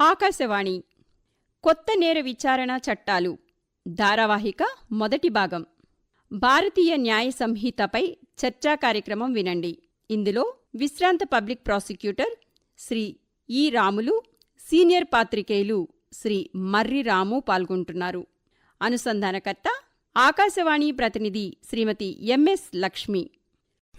ఆకాశవాణి. కొత్త నేర విచారణ చట్టాలు. ధారావాహిక మొదటి భాగం. భారతీయ న్యాయ సంహితపై చర్చా కార్యక్రమం వినండి. ఇందులో విశ్రాంత పబ్లిక్ ప్రాసిక్యూటర్ శ్రీ ఈ రాములు సీనియర్ పాత్రికేయులు శ్రీ మర్రి రాము పాల్గొంటున్నారు. అనుసంధానకర్త ఆకాశవాణి ప్రతినిధి శ్రీమతి ఎంఎస్ లక్ష్మి.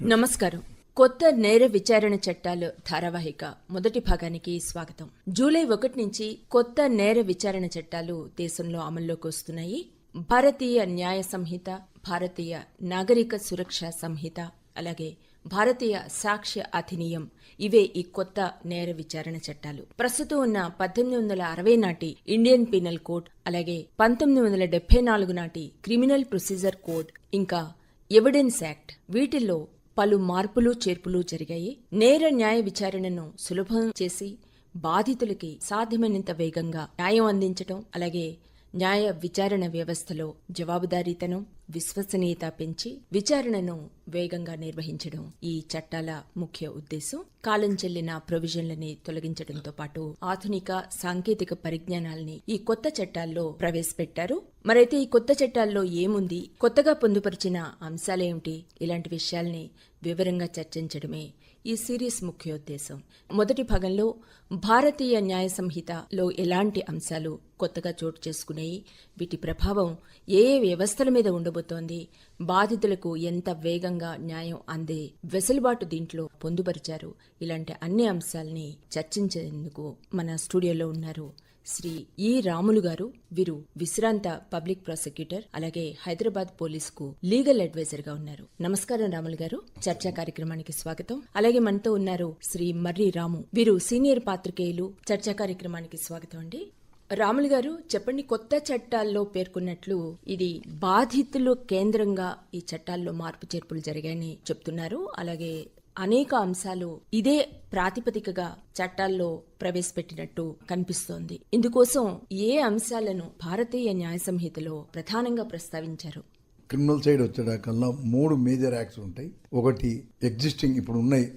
నమస్కారం. కొత్త నేర విచారణ చట్టాలు ధారావాహిక మొదటి భాగానికి స్వాగతం. జూలై ఒకటి నుంచి కొత్త నేర విచారణ చట్టాలు దేశంలో అమల్లోకి వస్తున్నాయి. భారతీయ న్యాయ సంహిత భారతీయ నాగరిక సురక్ష సంహిత అలాగే భారతీయ సాక్ష్య అధినియం ఇవే ఈ కొత్త నేర విచారణ చట్టాలు. ప్రస్తుతం ఉన్న పద్దెనిమిది వందల అరవై నాటి ఇండియన్ పీనల్ కోడ్ అలాగే పంతొమ్మిది వందల డెబ్బై నాలుగు నాటి క్రిమినల్ ప్రొసీజర్ కోడ్ ఇంకా ఎవిడెన్స్ యాక్ట్ వీటిల్లో పలు మార్పులు చేర్పులు జరిగాయి. నేర న్యాయ విచారణను సులభం చేసి బాధితులకి సాధ్యమైనంత వేగంగా న్యాయం అందించటం అలాగే న్యాయ విచారణ వ్యవస్థలో జవాబుదారీతనం విశ్వసనీయత పెంచి విచారణను వేగంగా నిర్వహించడం ఈ చట్టాల ముఖ్య ఉద్దేశం. కాలం చెల్లిన ప్రొవిజన్లని తొలగించడంతో పాటు ఆధునిక సాంకేతిక పరిజ్ఞానాల్ని ఈ కొత్త చట్టాల్లో ప్రవేశపెట్టారు. మరైతే ఈ కొత్త చట్టాల్లో ఏముంది? కొత్తగా పొందుపరిచిన అంశాలేమిటి? ఇలాంటి విషయాల్ని వివరంగా చర్చించడమే ఈ సిరీస్ ముఖ్యోద్దేశం. మొదటి భాగంలో భారతీయ న్యాయ సంహితలో ఎలాంటి అంశాలు కొత్తగా చోటు చేసుకున్నాయి? వీటి ప్రభావం ఏ ఏ వ్యవస్థల మీద ఉండబోతోంది? బాధితులకు ఎంత వేగంగా న్యాయం అందే వెసులుబాటు దీంట్లో పొందుపరిచారు? ఇలాంటి అన్ని అంశాల్ని చర్చించేందుకు మన స్టూడియోలో ఉన్నారు శ్రీ ఈ రాములు గారు వీరు విశ్రాంత పబ్లిక్ ప్రాసిక్యూటర్ అలాగే హైదరాబాద్ పోలీస్కు లీగల్ అడ్వైజర్గా ఉన్నారు. నమస్కారం రాములు గారు. చర్చా కార్యక్రమానికి స్వాగతం. అలాగే మనతో ఉన్నారు శ్రీ మర్రి రాము. వీరు సీనియర్ పాత్రికేయులు. చర్చా కార్యక్రమానికి స్వాగతం అండి. రాములు గారు చెప్పండి కొత్త చట్టాల్లో పేర్కొన్నట్లు ఇది బాధితులు కేంద్రంగా ఈ చట్టాల్లో మార్పు చేర్పులు జరిగాయని చెప్తున్నారు. అలాగే అనేక అంశాలు ఇదే ప్రాతిపదికగా చట్టాల్లో ప్రవేశపెట్టినట్టు కనిపిస్తోంది. ఇందుకోసం ఏ అంశాలను భారతీయ న్యాయ సంహితలో ప్రధానంగా ప్రస్తావించారు? క్రిమినల్ సైడ్ వచ్చేటకల్లా మూడు మేజర్ యాక్ట్స్ ఉంటాయి. ఒకటి ఎగ్జిస్టింగ్ ఇప్పుడు ఉన్నాయి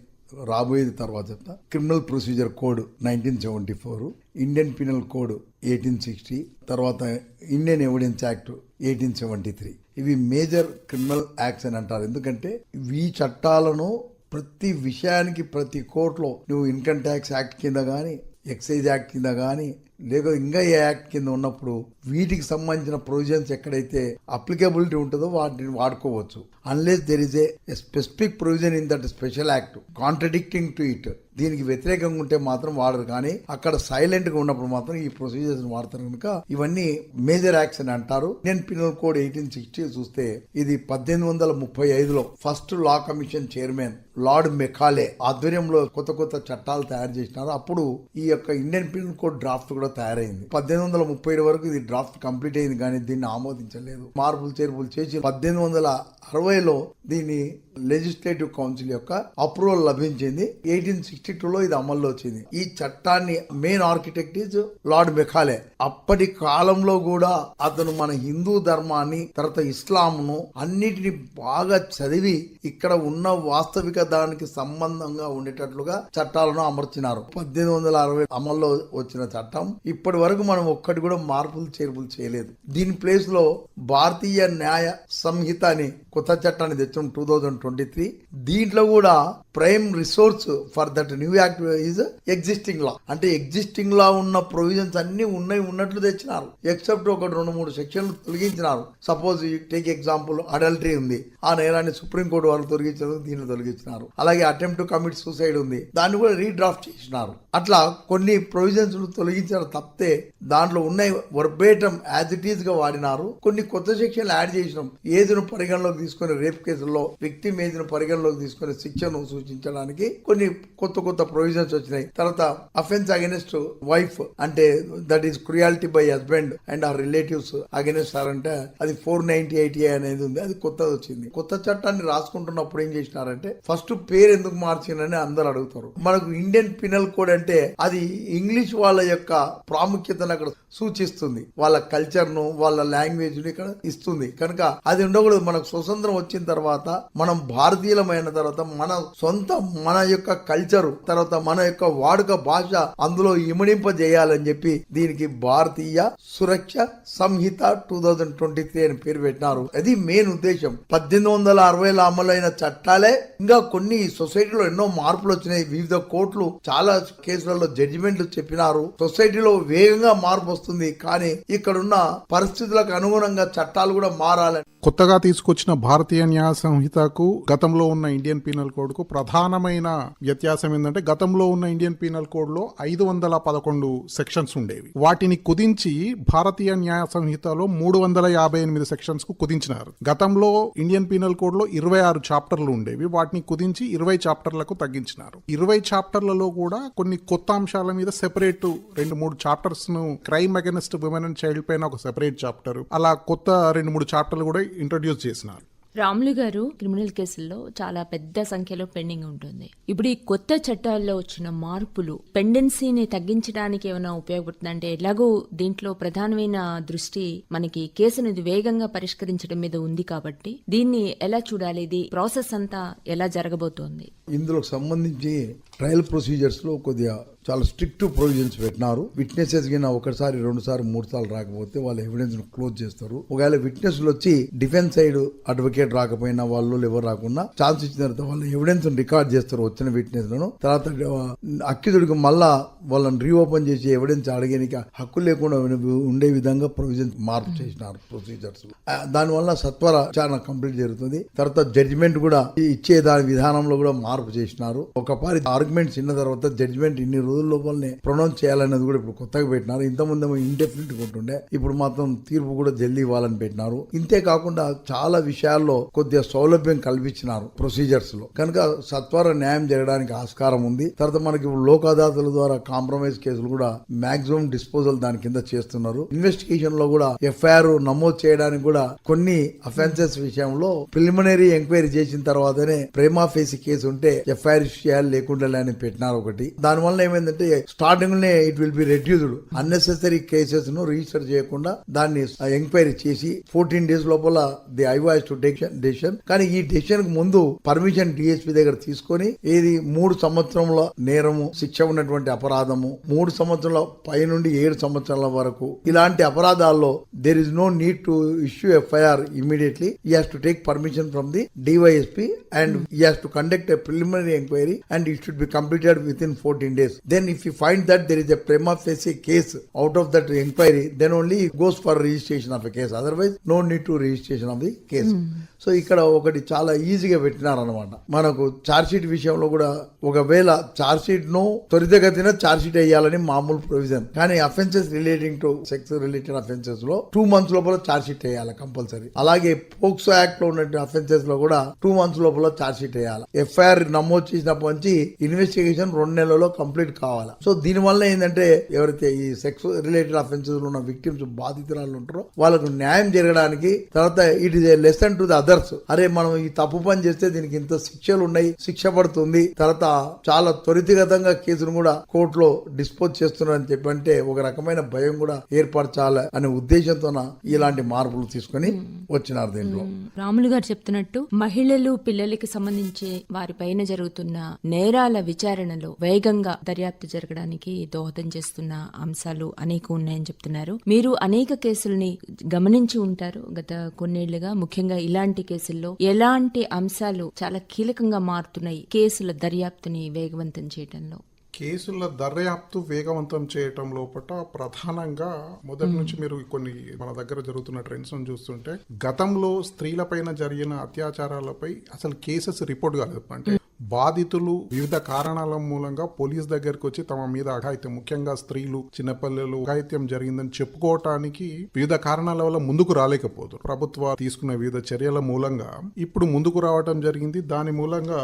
రాబోయేది తర్వాత criminal procedure code nineteen seventy four Indian penal code eighteen sixty తర్వాత Indian evidence act eighteen seventy three. ఇవి మేజర్ క్రిమినల్ యాక్ట్స్ అని అంటారు. ఎందుకంటే ఈ చట్టాలను ప్రతి విషయానికి ప్రతి కోర్టులో నువ్వు ఇన్కమ్ ట్యాక్స్ యాక్ట్ కింద కానీ ఎక్సైజ్ యాక్ట్ కింద కానీ లేక ఇంకా ఏ యాక్ట్ కింద ఉన్నప్పుడు వీటికి సంబంధించిన ప్రొవిజన్స్ ఎక్కడైతే అప్లికబిలిటీ ఉంటుందో వాటిని వాడుకోవచ్చు. Unless there is a specific provision in that special act contradicting to it దీనికి వ్యతిరేకంగా ఉంటే మాత్రం వాడరు కానీ అక్కడ సైలెంట్గా ఉన్నప్పుడు మాత్రం ఈ ప్రొసీజర్స్ వాడతారు కనుక ఇవన్నీ మేజర్ యాక్ట్స్ అని అంటారు. Indian penal code eighteen sixty చూస్తే ఇది పద్దెనిమిది వందల ముప్పై ఐదులో first law commission chairman lord Macaulay ఆధ్వర్యంలో కొత్త కొత్త చట్టాలు తయారు చేసినారు. అప్పుడు ఈ యొక్క ఇండియన్ పినల్ కోడ్ డ్రాఫ్ట్ కూడా తయారైంది. పద్దెనిమిది వందల ముప్పై వరకు ఇది డ్రాఫ్ట్ కంప్లీట్ అయింది కానీ దీన్ని ఆమోదించలేదు. మార్పులు చేర్పులు చేసి పద్దెనిమిది వందల అరవైలో దీని లెజిస్లేటివ్ కౌన్సిల్ యొక్క అప్రూవల్ లభించింది. ఎయిటీన్ సిక్స్టీ టూలో ఇది అమల్లో వచ్చింది. ఈ చట్టాన్ని main architect is lord Macaulay అప్పటి కాలంలో కూడా అతను మన హిందూ ధర్మాన్ని తర్వాత ఇస్లాంను అన్నిటిని బాగా చదివి ఇక్కడ ఉన్న వాస్తవిక దానికి సంబంధంగా ఉండేటట్లుగా చట్టాలను అమర్చినారు. పద్దెనిమిది వందల అరవై అమల్లో వచ్చిన చట్టం. ఇప్పటి వరకు మనం ఒక్కటి కూడా మార్పులు చేర్పులు చేయలేదు. దీని ప్లేస్లో భారతీయ న్యాయ సంహిత అని కొత్త చట్టాన్ని తెచ్చాం టూ థౌజండ్ ట్వంటీ త్రీ. దీంట్లో కూడా prime resource for that new act is existing law. అంటే ఎగ్జిస్టింగ్ లా ఉన్న ప్రొవిజన్స్ అన్ని ఉన్నాయి ఉన్నట్లు తెచ్చినారు. ఎక్సెప్ట్ ఒక రెండు మూడు సెక్షన్లు తొలగించినారు. సపోజ్ టేక్ ఎగ్జాంపుల్ అడల్టరీ ఉంది. ఆ నేరాన్ని సుప్రీంకోర్టు వాళ్ళు తొలగించారు దీన్ని తొలగించినారు. అలాగే అటెంప్ట్ టు కమిట్ సూసైడ్ ఉంది. దాన్ని కూడా రీడ్రాఫ్ట్ చేసినారు. అట్లా కొన్ని ప్రొవిజన్స్ తొలగించారు తప్పితే దాంట్లో ఉన్నాయి వర్బేటం యాజ్ ఇట్ ఈస్గా వాడినారు. కొన్ని కొత్త సెక్షన్లు యాడ్ చేసినాం. ఏజ్ను పరిగణలోకి తీసుకుని రేప్ కేసుల్లో వ్యక్తి మీదను పరిగణలోకి తీసుకొని శిక్షను సూచించడానికి కొన్ని కొత్త కొత్త ప్రొవిజన్స్ వచ్చినాయి. తర్వాత అఫెన్స్ అగెనిస్ట్ వైఫ్ అంటే that is cruelty by husband and ఆ రిలేటివ్స్ అగెనిస్ట్ అంటే అది ఫోర్ నైన్టీ ఎయిటీ అనేది ఉంది. అది కొత్తది వచ్చింది. కొత్త చట్టాన్ని రాసుకుంటున్నప్పుడు ఏం చేసినారంటే ఫస్ట్ పేరు ఎందుకు మార్చిందని అందరు అడుగుతారు. మనకు ఇండియన్ పినల్ కోడ్ అంటే అది ఇంగ్లీష్ వాళ్ళ యొక్క ప్రాముఖ్యతను అక్కడ సూచిస్తుంది. వాళ్ళ కల్చర్ను వాళ్ళ లాంగ్వేజ్ ఇక్కడ ఇస్తుంది. కనుక అది ఉండకూడదు. మనకు స్వతంత్రం వచ్చిన తర్వాత మనం భారతీయులమైన తర్వాత మన సొంత మన యొక్క కల్చర్ తర్వాత మన యొక్క వాడుక భాష అందులో ఇమడింపజేయాలని చెప్పి దీనికి Bharatiya Suraksha Sanhita two thousand twenty three అని పేరు పెట్టినారు. అది మెయిన్ ఉద్దేశం. పద్దెనిమిది వందల అరవైలో అమలైన చట్టాలే ఇంకా కొన్ని సొసైటీలో ఎన్నో మార్పులు వచ్చినాయి. వివిధ కోర్టులు చాలా కేసులలో జడ్జిమెంట్లు చెప్పినారు. సొసైటీలో వేగంగా మార్పు వస్తుంది. కానీ ఇక్కడున్న పరిస్థితులకు అనుగుణంగా చట్టాలు కూడా మారాలని కొత్తగా తీసుకొచ్చిన భారతీయ న్యాయ సంహితకు గతంలో ఉన్న ఇండియన్ పీనల్ కోడ్కు ప్రధానమైన వ్యత్యాసం ఏంటంటే గతంలో ఉన్న ఇండియన్ పీనల్ కోడ్లో ఐదు వందల పదకొండు సెక్షన్స్ ఉండేవి. వాటిని కుదించి భారతీయ న్యాయ సంహితలో మూడు వందల యాభై ఎనిమిది సెక్షన్స్కు కుదించినారు. గతంలో ఇండియన్ పీనల్ కోడ్లో ఇరవై ఆరు చాప్టర్లు ఉండేవి. వాటిని కుదించి ఇరవై చాప్టర్లకు తగ్గించినారు. ఇరవై చాప్టర్లలో కూడా కొన్ని కొత్త అంశాల మీద సెపరేట్ రెండు మూడు చాప్టర్స్ను crime against women and child పైన ఒక సెపరేట్ చాప్టర్. అలా కొత్త రెండు మూడు చాప్టర్లు కూడా ఇంట్రొడ్యూస్ చేసినారు. రాములు గారు క్రిమినల్ కేసుల్లో చాలా పెద్ద సంఖ్యలో పెండింగ్ ఉంటుంది. ఇప్పుడు ఈ కొత్త చట్టాల్లో వచ్చిన మార్పులు పెండెన్సీని తగ్గించడానికి ఏమైనా ఉపయోగపడుతుంది? అంటే ఎలాగో దీంట్లో ప్రధానమైన దృష్టి మనకి కేసును ఇది వేగంగా పరిష్కరించడం మీద ఉంది కాబట్టి దీన్ని ఎలా చూడాలి? ఇది ప్రాసెస్ అంతా ఎలా జరగబోతోంది? ఇందులో సంబంధించి ట్రయల్ ప్రొసీజర్స్లో కొద్దిగా చాలా స్ట్రిక్ట్ ప్రొవిజన్స్ పెట్టినారు. విట్నెసెస్ గిన ఒకసారి రెండు సార్లు మూడు సార్లు రాకపోతే వాళ్ళ ఎవిడెన్స్ను క్లోజ్ చేస్తారు. ఒకవేళ విట్నెస్ వచ్చి డిఫెన్స్ సైడ్ అడ్వకేట్ రాకపోయినా వాళ్ళు ఎవరు రాకుండా ఛాన్స్ ఇచ్చిన తర్వాత వాళ్ళ ఎవిడెన్స్ రికార్డ్ చేస్తారు వచ్చిన విట్నెస్లను. తర్వాత అక్కిదుడికి మళ్ళా వాళ్ళని రీఓపెన్ చేసి ఎవిడెన్స్ అడిగేనికి హక్కు లేకుండా ఉండే విధంగా ప్రొవిజన్ మార్పు చేసినారు ప్రొసీజర్స్ దానివల్ల సత్వర విచారణ కంప్లీట్ జరుగుతుంది. తర్వాత జడ్జిమెంట్ కూడా ఇచ్చే దాని విధానంలో కూడా మార్పు చేసినారు. ఒకపారి ఆర్గ్యుమెంట్స్ ఇన్న తర్వాత జడ్జిమెంట్ ఇన్ని రోజులు లోపలనే ప్రొనౌన్స్ చేయాలనేది కూడా ఇప్పుడు కొత్తగా పెట్టినారు. ఇంతకుముందు ముందు ఇండెఫినెట్ ఉంటుండే ఇప్పుడు మాత్రం తీర్పు కూడా జల్దీ ఇవ్వాలని పెట్టినారు. ఇంతే కాకుండా చాలా విషయాల్లో కొద్దిగా సౌలభ్యం కల్పించినారు ప్రొసీజర్స్లో. కనుక సత్వర న్యాయం జరగడానికి ఆస్కారం ఉంది. తర్వాత మనకి ఇప్పుడు లోక్ అదాలతుల ద్వారా కాంప్రమైజ్ కేసులు కూడా మాక్సిమం డిస్పోజల్ దాని కింద చేస్తున్నారు. ఇన్వెస్టిగేషన్లో కూడా ఎఫ్ఐఆర్ నమోదు చేయడానికి కూడా కొన్ని అఫెన్సెస్ విషయంలో ప్రిలిమినరీ ఎంక్వైరీ చేసిన తర్వాతనే ప్రేమా ఫేసి కేసు ఉంటే ఎఫ్ఐఆర్ చేయాలి లేకుండా అని పెట్టినారు ఒకటి. దాని వల్ల ఏంటంటే స్టార్టింగ్ నే it will be reduced unnecessary కేసెస్ను register చేయకుండా దాన్ని ఎంక్వైరీ చేసి ఫోర్టీన్ డేస్ లోపల ది ఐవాయిస్ టు డెసిషన్ కానీ ఈ డెసిషన్కు ముందు పర్మిషన్ డిఎస్పీ దగ్గర తీసుకొని ఏది మూడు సంవత్సరముల నేరము శిక్ష ఉన్నటువంటి అపరాధము మూడు సంవత్సరాల పై నుండి ఏడు సంవత్సరాల వరకు ఇలాంటి అపరాధాల్లో there is no need to issue FIR immediately he has to take permission from the DYSP and he has to conduct a preliminary enquiry and it should be completed within fourteen days Then if you find that there is a prima facie case out of that inquiry, then only goes for registration of a case. Otherwise, no need to registration of the case. Mm. So ఇక్కడ ఒకటి చాలా ఈజీగా పెట్టినారనమాట మనకు chargesheet విషయంలో కూడా ఒకవేళ ఛార్జ్షీట్ను ను త్వరితగతిన చార్జ్ షీట్ వేయాలని మామూలు ప్రొవిజన్ కానీ offences relating to sex related అఫెన్సెస్లో two months లోపల చార్జ్ షీట్ వేయాలి కంపల్సరీ అలాగే పోక్సో యాక్ట్లో ఉన్న అఫెన్సెస్లో కూడా టూ మంత్స్ లోపల ఛార్జ్షీట్ వేయాలి. ఎఫ్ఐఆర్ నమోదు చేసినప్పటి నుంచి ఇన్వెస్టిగేషన్ రెండు నెలల్లో కంప్లీట్ కావాలి. సో దీని వల్ల ఏంటంటే ఎవరైతే ఈ సెక్స్ రిలేటెడ్ అఫెన్సెస్ ఉన్న విక్టిమ్స్ బాధితురాలు ఉంటారో వాళ్ళకు న్యాయం జరగడానికి తర్వాత it is a lesson to the others అరే మనం ఈ తప్పు పని చేస్తే దీనికి ఇంత శిక్షలు ఉన్నాయి శిక్ష పడుతుంది. తర్వాత చాలా త్వరితగతంగా కేసును కూడా కోర్టులో డిస్పోజ్ చేస్తున్నారని చెప్పి అంటే ఒక రకమైన భయం కూడా ఏర్పరచాలి అనే ఉద్దేశంతో ఇలాంటి మార్పులు తీసుకొని వచ్చినారు దీంట్లో. రాములు గారు చెప్తున్నట్టు మహిళలు పిల్లలకి సంబంధించి వారిపైన జరుగుతున్న నేరాల విచారణలో వేగంగా దర్యాప్తు జరగడానికి దోహదం చేస్తున్న అంశాలు అనేక ఉన్నాయని చెప్తున్నారు. మీరు అనేక కేసుల్ని గమనించి ఉంటారు. గత కొన్నేళ్ళుగా ముఖ్యంగా ఇలాంటి కేసుల్లో ఎలాంటి అంశాలు చాలా కీలకంగా మారుతున్నాయి? కేసుల దర్యాప్తుని వేగవంతం చేయడంలో కేసుల దర్యాప్తు వేగవంతం చేయటం లోపల ప్రధానంగా మొదటి నుంచి మీరు కొన్ని మన దగ్గర జరుగుతున్న ట్రెండ్స్ చూస్తుంటే గతంలో స్త్రీలపైన జరిగిన అత్యాచారాలపై అసలు కేసెస్ రిపోర్ట్ కాలేదు. అంటే బాధితులు వివిధ కారణాల మూలంగా పోలీస్ దగ్గరకు వచ్చి తమ మీద అఘాయిత్యం ముఖ్యంగా స్త్రీలు చిన్నపిల్లలు అఘాయిత్యం జరిగిందని చెప్పుకోవటానికి వివిధ కారణాల వల్ల ముందుకు రాలేకపోతారు ప్రభుత్వ తీసుకున్న వివిధ చర్యల మూలంగా ఇప్పుడు ముందుకు రావటం జరిగింది. దాని మూలంగా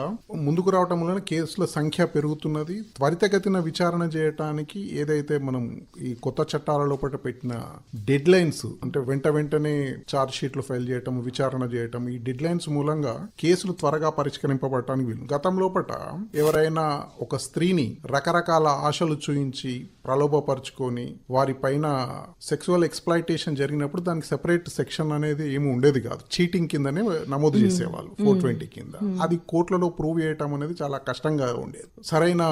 ముందుకు రావటం మూలంగా కేసుల సంఖ్య పెరుగుతున్నది. త్వరితగతిన విచారణ చేయటానికి ఏదైతే మనం ఈ కొత్త చట్టాల లోపల పెట్టిన డెడ్ లైన్స్ అంటే వెంట వెంటనే ఛార్జ్ షీట్లు ఫైల్ చేయటం విచారణ చేయటం ఈ డెడ్ లైన్స్ మూలంగా కేసులు త్వరగా పరిష్కరింపబడటానికి వీలు. గత గతం లోపట ఎవరైనా ఒక స్త్రీని రకరకాల ఆశలు చూయించి ప్రలోభపరుచుకొని వారి పైన సెక్సువల్ ఎక్స్ప్లాయిటేషన్ జరిగినప్పుడు దానికి సెపరేట్ సెక్షన్ అనేది ఏమి ఉండేది కాదు. చీటింగ్ కిందనే నమోదు చేసేవాళ్ళు ఫోర్ ట్వంటీ కింద. అది కోర్టులలో ప్రూవ్ చేయటం అనేది చాలా కష్టంగా ఉండేది. సరైన.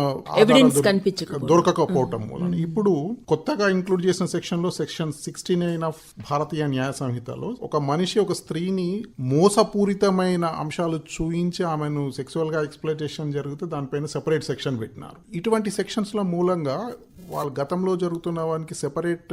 దొరకకపోవటం మూలన ఇప్పుడు కొత్తగా ఇంక్లూడ్ చేసిన సెక్షన్లో section sixty nine of Bharatiya Nyaya సంహితలో ఒక మనిషి ఒక స్త్రీని మోసపూరితమైన అంశాలు చూయించి ఆమెను సెక్సువల్గా ఎక్స్ప్లైటేషన్ జరిగితే దానిపైన సెపరేట్ సెక్షన్ పెట్టినారు. ఇటువంటి సెక్షన్స్ ల మూలంగా వాళ్ళ గతంలో జరుగుతున్న వానికి సెపరేట్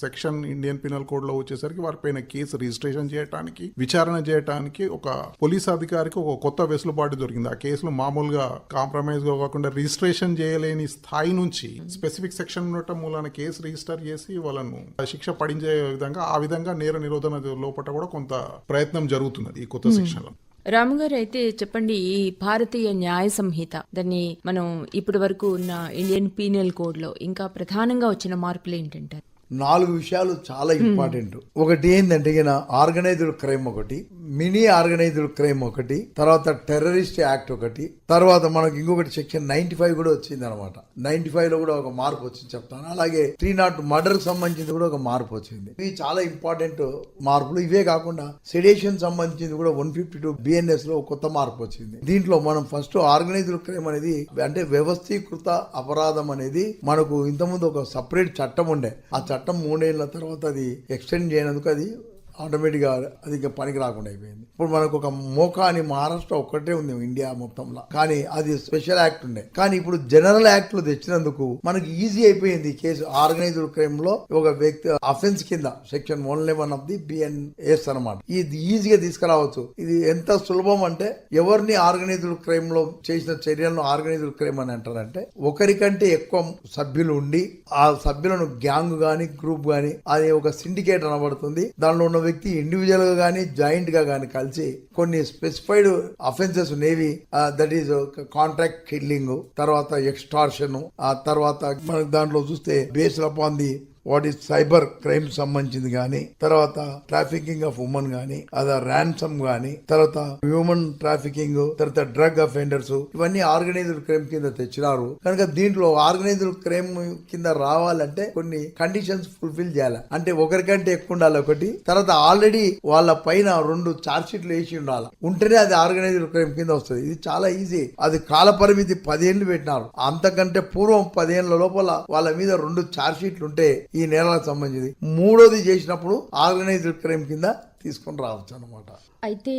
సెక్షన్ ఇండియన్ పినల్ కోడ్లో వచ్చేసరికి వారిపైన కేసు రిజిస్ట్రేషన్ చేయడానికి విచారణ చేయడానికి ఒక పోలీస్ అధికారికి ఒక కొత్త వెసులుబాటు దొరికింది. ఆ కేసులు మామూలుగా కాంప్రమైజ్గా కాకుండా రిజిస్ట్రేషన్ చేయలేని స్థాయి నుంచి స్పెసిఫిక్ సెక్షన్ ఉండటం మూలాన కేసు రిజిస్టర్ చేసి వాళ్ళను శిక్ష పడించే విధంగా ఆ విధంగా నేర నిరోధన లోపల కూడా కొంత ప్రయత్నం జరుగుతున్నది ఈ కొత్త సెక్షన్ లో రాము గారు అయితే చెప్పండి ఈ భారతీయ న్యాయ సంహిత. దాన్ని మనం ఇప్పటి వరకు ఉన్న ఇండియన్ పీనల్ కోడ్లో ఇంకా ప్రధానంగా వచ్చిన మార్పులు ఏంటంటారు? నాలుగు విషయాలు చాలా ఇంపార్టెంట్. ఒకటి ఏంటంటే ఆర్గనైజ్డ్ క్రైమ్ ఒకటి మినీ ఆర్గనైజ్డ్ క్రైమ్ ఒకటి తర్వాత టెర్రరిస్ట్ యాక్ట్ ఒకటి తర్వాత మనకి ఇంకొకటి సెక్షన్ నైన్టీ ఫైవ్ కూడా వచ్చింది అనమాట నైన్టీ ఫైవ్లో కూడా ఒక మార్పు వచ్చింది చెప్తాను. అలాగే త్రీ నాట్ మర్డర్ సంబంధించింది కూడా ఒక మార్పు వచ్చింది. ఇవి చాలా ఇంపార్టెంట్ మార్పులు. ఇవే కాకుండా సెడేషన్ సంబంధించింది కూడా వన్ ఫిఫ్టీ టూ బిఎన్ఎస్లో కొత్త మార్పు వచ్చింది. దీంట్లో మనం ఫస్ట్ ఆర్గనైజ్డ్ క్రైమ్ అనేది అంటే వ్యవస్థీకృత అపరాధం అనేది మనకు ఇంతకుముందు ఒక సపరేట్ చట్టం ఉండే. ఆ చట్టం మూడేళ్ళ తర్వాత అది ఎక్స్టెండ్ చేయనందుకు అది ఆటోమేటిక్గా అది ఇంకా పనికి రాకుండా అయిపోయింది. ఇప్పుడు మనకు ఒక మోకా అని మహారాష్ట్ర ఒక్కటే ఉంది ఇండియా మొత్తంలో. కానీ అది స్పెషల్ యాక్ట్ ఉండే. కానీ ఇప్పుడు జనరల్ యాక్ట్లు తెచ్చినందుకు మనకి ఈజీ అయిపోయింది కేసు. ఆర్గనైజ్డ్ క్రైమ్లో ఒక వ్యక్తి అఫెన్స్ కింద section one eleven of the BNS అనమాట ఇది ఈజీగా తీసుకురావచ్చు. ఇది ఎంత సులభం అంటే ఎవరిని ఆర్గనైజ్డ్ క్రైమ్లో చేసిన చర్యలను ఆర్గనైజ్డ్ క్రైమ్ అని అంటారంటే ఒకరికంటే ఎక్కువ సభ్యులు ఉండి ఆ సభ్యులను గ్యాంగ్ గాని గ్రూప్ గాని అది ఒక సిండికేట్ అనబడుతుంది. దానిలో ఉన్న వ్యక్తి ఇండివిజువల్గా జాయింట్గా జాయింట్గా కలిసి కొన్ని స్పెసిఫైడ్ అఫెన్సెస్ ఉన్నవి దట్ ఈస్ కాంట్రాక్ట్ కిల్లింగ్ తర్వాత ఎక్స్టార్షన్ ఆ తర్వాత మనకు దాంట్లో చూస్తే based upon the what is cyber crime సంబంధించింది కానీ తర్వాత ట్రాఫికింగ్ ఆఫ్ ఉమెన్ గానీ అదా ర్యాన్సమ్ గానీ తర్వాత హ్యూమన్ ట్రాఫికింగ్ తర్వాత డ్రగ్ అఫెండర్స్ ఇవన్నీ ఆర్గనైజ్డ్ క్రైమ్ కింద తెచ్చినారు. కనుక దీంట్లో ఆర్గనైజ్డ్ క్రైమ్ కింద రావాలంటే కొన్ని కండిషన్స్ ఫుల్ఫిల్ చేయాలి. అంటే ఒకరికంటే ఎక్కువ ఉండాలి ఒకటి తర్వాత ఆల్రెడీ వాళ్ళ పైన రెండు చార్జ్ షీట్లు వేసి ఉండాలి. ఉంటేనే అది ఆర్గనైజ్డ్ క్రైమ్ కింద వస్తుంది. ఇది చాలా ఈజీ. అది కాల పరిమితి పదేళ్ళు పెట్టినారు. అంతకంటే పూర్వం పదేళ్ళ లోపల వాళ్ళ మీద రెండు చార్జ్ షీట్లు ఉంటే ఈ నేరాలకు సంబంధించింది. మూడోది చేసినప్పుడు ఆర్గనైజ్డ్ క్రైమ్ కింద తీసుకొని రావచ్చు అనమాట అయితే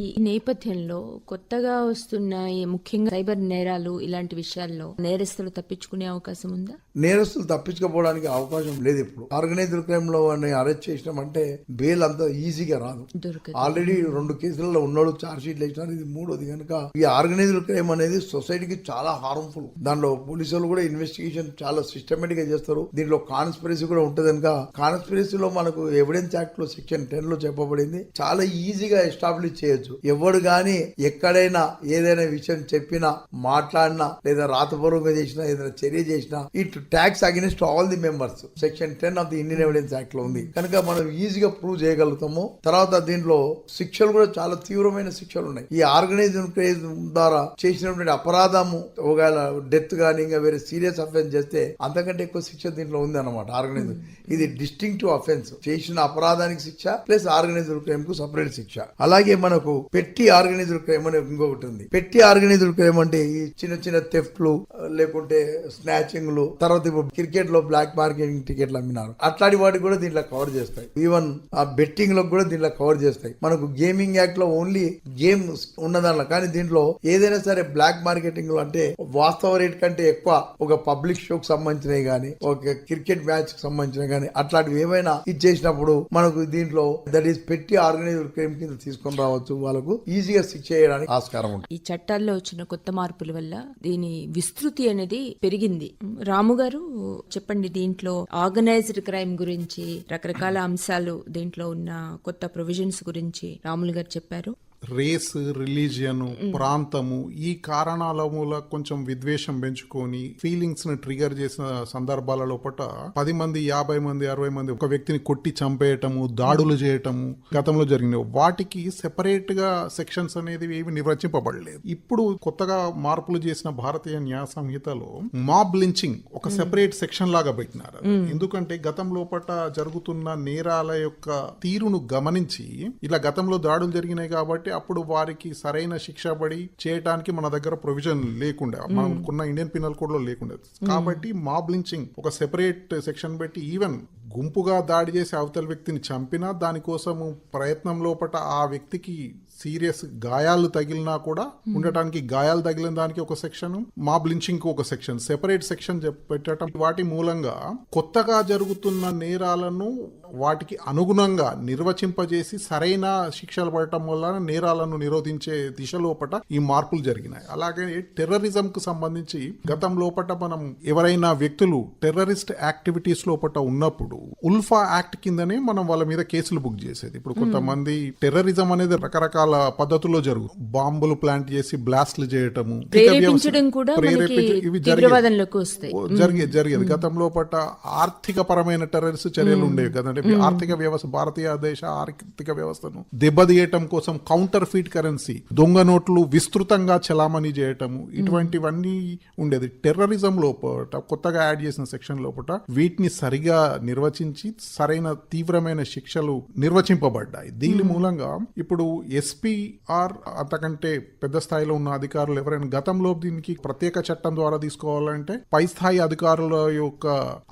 ఈ నేపథ్యంలో కొత్తగా వస్తున్న ఈ ముఖ్యంగా సైబర్ నేరాలు ఇలాంటి విషయాల్లో నేరస్తులు తప్పించుకునే అవకాశం ఉందా? నేరస్తులు తప్పించుకోపోవడానికి అవకాశం లేదు ఇప్పుడు. ఆర్గనైజ్డ్ క్రైమ్లో అరెస్ట్ చేసినామంటే బెయిల్ అంత ఈజీగా రాదు. ఆల్రెడీ రెండు కేసులలో ఉన్నాడు చార్జ్ షీట్లు వేసినారు. ఇది మూడోది కనుక ఈ ఆర్గనైజ్డ్ క్రైమ్ అనేది సొసైటీకి చాలా హార్మ్ఫుల్ దానిలో పోలీసులు కూడా ఇన్వెస్టిగేషన్ చాలా సిస్టమేటిక్గా చేస్తారు. దీంట్లో కాన్స్పిరసీ కూడా ఉంటుంది కనుక కాన్స్పిరసీలో మనకు ఎవిడెన్స్ యాక్ట్లో సెక్షన్ టెన్లో చెప్పబడింది. చాలా ఈజీగా ఎస్టాబ్లిష్ చేయొచ్చు. ఎవడు గాని ఎక్కడైనా ఏదైనా విషయం చెప్పినా మాట్లాడినా లేదా రాతపూర్వకంగా చేసినా ఏదైనా చర్య చేసినా it tax against all the members section ten of the Indian evidence యాక్ట్లో ఉంది. కనుక మనం ఈజీగా ప్రూవ్ చేయగలుగుతాము. తర్వాత దీంట్లో శిక్షలు కూడా చాలా తీవ్రమైన శిక్షలు ఉన్నాయి. ఈ ఆర్గనైజేషన్ క్రేజ్ ద్వారా చేసినటువంటి అపరాధము ఒకవేళ డెత్ కానీ ఇంకా వేరే సీరియస్ అఫెన్స్ చేస్తే అంతకంటే ఎక్కువ శిక్ష దీంట్లో ఉంది అనమాట ఆర్గనైజ్ ఇది డిస్టింక్టివ్ అఫెన్స్ చేసిన అపరాధానికి శిక్ష ప్లస్ ఆర్గనైజ్డ్ క్రైమ్కు సపరేట్ శిక్ష. అలాగే మనకు పెట్టి ఆర్గనైజ్డ్ క్రైమ్ అనే ఇంకొకటి ఉంది. పెట్టి ఆర్గనైజ్డ్ క్రైమ్ అంటే ఈ చిన్న చిన్న థెఫ్ట్లు లేకుంటే స్నాచింగ్లు తర్వాత ఇప్పుడు క్రికెట్లో బ్లాక్ మార్కెటింగ్ టికెట్లు అమ్మినారు. అట్లాంటి వాటికి కూడా దీంట్లో కవర్ చేస్తాయి. ఈవెన్ ఆ బెట్టింగ్లో కూడా దీంట్లో కవర్ చేస్తాయి. మనకు గేమింగ్ యాక్ట్లో ఓన్లీ గేమ్ ఉన్నదాంట్లో కానీ దీంట్లో ఏదైనా సరే బ్లాక్ మార్కెటింగ్లో అంటే వాస్తవ రేట్ కంటే ఎక్కువ ఒక పబ్లిక్ షోకి సంబంధించినవి కానీ ఒక క్రికెట్ మ్యాచ్కి సంబంధించినవి కానీ అట్లాంటివి ఏమైనా ఇచ్చేసినప్పుడు మనకు దీంట్లో దట్ ఈస్ పెట్టి ఆర్గనైజ్డ్ క్రైమ్ కింద తీసుకొని రావచ్చు. వాళ్ళకు ఈజీగా శిక్ష చేయడానికి ఆస్కారం ఉంటుంది. ఈ చట్టాల్లో వచ్చిన కొత్త మార్పుల వల్ల దీని విస్తృతి అనేది పెరిగింది. రాము గారు చెప్పండి దీంట్లో ఆర్గనైజ్డ్ క్రైమ్ గురించి రకరకాల అంశాలు దీంట్లో ఉన్న కొత్త ప్రొవిజన్స్ గురించి రాములు గారు చెప్పారు. రేస్ రిలీజియన్ ప్రాంతము ఈ కారణాల మూల కొంచెం విద్వేషం పెంచుకొని ఫీలింగ్స్ని ట్రిగర్ చేసిన సందర్భాల లోపల పది మంది యాభై మంది అరవై మంది ఒక వ్యక్తిని కొట్టి చంపేయటము దాడులు చేయటము గతంలో జరిగినవి. వాటికి సెపరేట్గా సెక్షన్స్ అనేది ఏవి నిర్వచింపబడలేదు. ఇప్పుడు కొత్తగా మార్పులు చేసిన భారతీయ న్యాయ సంహితలో మాబ్ లించింగ్ ఒక సెపరేట్ సెక్షన్ లాగా పెట్టినారు. ఎందుకంటే గతం లోపట జరుగుతున్న నేరాల యొక్క తీరును గమనించి ఇలా గతంలో దాడులు జరిగినాయి కాబట్టి అప్పుడు వారికి సరైన శిక్ష పడి చేయటానికి మన దగ్గర ప్రొవిజన్ లేకుండే. మనకున్న ఇండియన్ పినల్ కోడ్లో లేకుండే. కాబట్టి మాబ్ లించింగ్ ఒక సెపరేట్ సెక్షన్ పెట్టి ఈవెన్ గుంపుగా దాడి చేసి అవతల వ్యక్తిని చంపినా దానికోసము ప్రయత్నం లోపట ఆ వ్యక్తికి సీరియస్ గాయాలు తగిలినా కూడా ఉండటానికి గాయాలు తగిలిన దానికి ఒక సెక్షన్ మాబ్ లించింగ్ ఒక సెక్షన్ సెపరేట్ సెక్షన్ పెట్టడం వాటి మూలంగా కొత్తగా జరుగుతున్న నేరాలను వాటికి అనుగుణంగా నిర్వచింపజేసి సరైన శిక్షలు పడటం వల్ల నేరాలను నిరోధించే దిశ లోపట ఈ మార్పులు జరిగినాయి. అలాగే టెర్రరిజం కు సంబంధించి గతం లోపట మనం ఎవరైనా వ్యక్తులు టెర్రరిస్ట్ యాక్టివిటీస్ లోపట ఉన్నప్పుడు ఉల్ఫా యాక్ట్ కిందనే మనం వాళ్ళ మీద కేసులు బుక్ చేసేది. ఇప్పుడు కొంతమంది టెర్రరిజం అనేది రకరకాల పద్ధతుల్లో జరుగు బాంబులు ప్లాంట్ చేసి బ్లాస్ట్లు చేయటము ఇవి జరిగేది. జరిగేది. గతంలో పట్ల ఆర్థిక పరమైన టెర్రరిస్ట్ చర్యలు ఉండేవి కదంటే ఆర్థిక వ్యవస్థ భారతీయ దేశ ఆర్థిక వ్యవస్థను దెబ్బతీయటం కోసం కౌంటర్ ఫీట్ కరెన్సీ దొంగ నోట్లు విస్తృతంగా చలామణి చేయటము ఇటువంటివన్నీ ఉండేది. టెర్రరిజం లోపల కొత్తగా యాడ్ చేసిన సెక్షన్ లోపల వీటిని సరిగా నిర్వచించి సరైన తీవ్రమైన శిక్షలు నిర్వచింపబడ్డాయి. దీని మూలంగా ఇప్పుడు ఎస్పీఆర్ అంతకంటే పెద్ద స్థాయిలో ఉన్న అధికారులు ఎవరైనా గతంలో దీనికి ప్రత్యేక చట్టం ద్వారా తీసుకోవాలంటే పై స్థాయి అధికారుల యొక్క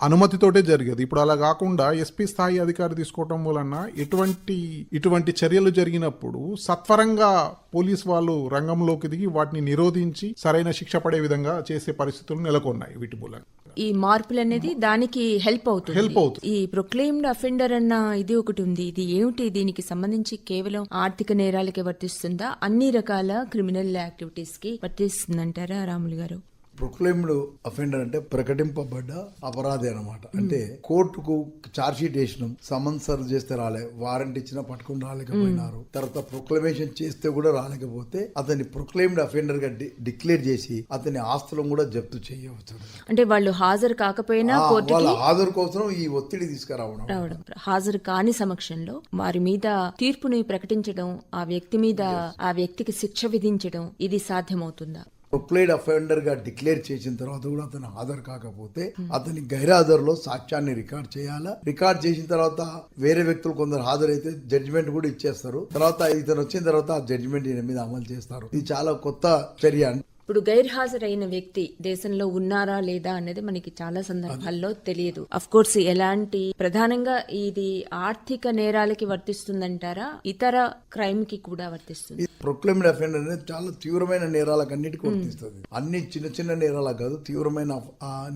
అనుమతితోటే జరిగేది. ఇప్పుడు అలా కాకుండా ఎస్పీ స్థాయి అధికారి తీసుకోవటం వలన ఎటువంటి ఇటువంటి చర్యలు జరిగినప్పుడు సత్వరంగా పోలీస్ వాళ్ళు రంగంలోకి దిగి వాటిని నిరోధించి సరైన శిక్ష పడే విధంగా చేసే పరిస్థితులు నెలకొన్నాయి వీటి మూలంగా. ఈ మార్పులు అనేది దానికి హెల్ప్ అవుతుంది. Help అవుతుంది. ఈ ప్రొక్లెయిమ్డ్ అఫెండర్ అన్న ఇది ఒకటి ఉంది. ఇది ఏమిటి? దీనికి సంబంధించి కేవలం ఆర్థిక నేరాలకి వర్తిస్తుందా? అన్ని రకాల క్రిమినల్ యాక్టివిటీస్కి వర్తిస్తుందంటారా రాములు గారు? ప్రొక్లైమ్డ్ అఫెండర్ అంటే ప్రకటింపబడ్డ అపరాధి అన్నమాట. అంటే కోర్టుకు ఛార్జ్ షీట్ వేసినాం. సమన్ సర్వ్ చేస్తే రాలే. వారెంట్ ఇచ్చినా పట్టుకుని రాలేకపోయినారు. తర్వాత ప్రొక్లమేషన్ చేస్తే కూడా రాలేకపోతే అతన్ని ప్రొక్లైమ్డ్ అఫెండర్గా డిక్లేర్ చేసి అతని ఆస్తులను కూడా జప్తు చేయవచ్చు అంటే వాళ్ళు హాజరు కాకపోయినా వాళ్ళ హాజరు కోసం ఈ ఒత్తిడి తీసుకురావడం రావడం. హాజరు కాని సమక్షంలో వారి మీద తీర్పుని ప్రకటించడం ఆ వ్యక్తి మీద ఆ వ్యక్తికి శిక్ష విధించడం ఇది సాధ్యమవుతుందా? ప్రొక్లైడ్ అఫెండర్గా డిక్లేర్ చేసిన తర్వాత కూడా అతను హాజరు కాకపోతే అతని గైరాజరులో సాక్ష్యాన్ని రికార్డ్ చేయాలా? రికార్డ్ చేసిన తర్వాత వేరే వ్యక్తులు కొందరు హాజరైతే జడ్జిమెంట్ కూడా ఇచ్చేస్తారు. తర్వాత ఇతను వచ్చిన తర్వాత ఆ జడ్జిమెంట్ ఈయన మీద అమలు చేస్తారు. ఇది చాలా కొత్త చర్య. ఇప్పుడు గైర్హాజరైన వ్యక్తి దేశంలో ఉన్నారా లేదా అనేది మనకి చాలా సందర్భాల్లో తెలియదు. అఫ్ కోర్స్ ఎలాంటి ప్రధానంగా ఇది ఆర్థిక నేరాలకి వర్తిస్తుందంటారా? ఇతర క్రైమ్కి కూడా వర్తిస్తుంది. ప్రొక్లైమ్డ్ అఫెండర్ అనేది చాలా తీవ్రమైన నేరాలకు అన్నిటికీ వర్తిస్తుంది. అన్ని చిన్న చిన్న నేరాలకు కాదు తీవ్రమైన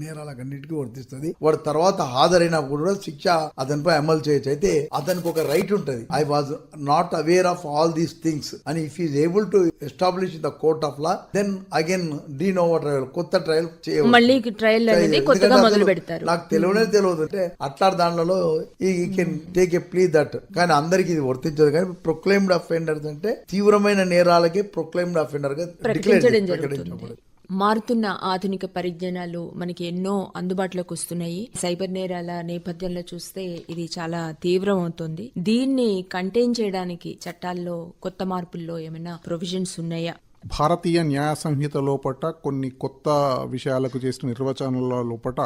నేరాలకు అన్నిటికీ వర్తిస్తుంది. వాడు తర్వాత హాజరైనప్పుడు కూడా శిక్ష అతనిపై అమలు చేయొచ్చు. అయితే అతనికి ఒక రైట్ ఉంటది. I was not aware of all these things అని if is able to establish the court of law then again the trial కొత్త ట్రయల్ చేయవచ్చు మళ్ళీ ట్రయల్ అనేది కొత్తగా మొదలు పెడతారు. నాకు తెలియనే తెలియదు. అంటే అట్లా దాంట్లో he can take a plea that కానీ అందరికి ఇది వర్తించదు. కానీ ప్రొక్లైమ్డ్ అఫెండర్స్ అంటే తీవ్రమైన నేరాలకే ప్రొక్లైమ్డ్ అఫెండర్గా ప్రకటించబడింది. మారుతున్న ఆధునిక పరిజ్ఞానాలు మనకి ఎన్నో అందుబాటులోకి వస్తున్నాయి. సైబర్ నేరాల నేపథ్యంలో చూస్తే ఇది చాలా తీవ్రం అవుతుంది దీన్ని కంటైన్ చేయడానికి చట్టాల్లో కొత్త మార్పుల్లో ఏమైనా ప్రొవిజన్స్ ఉన్నాయా? భారతీయ న్యాయ సంహిత లోపట కొన్ని కొత్త విషయాలకు చేసిన నిర్వచనాల లోపట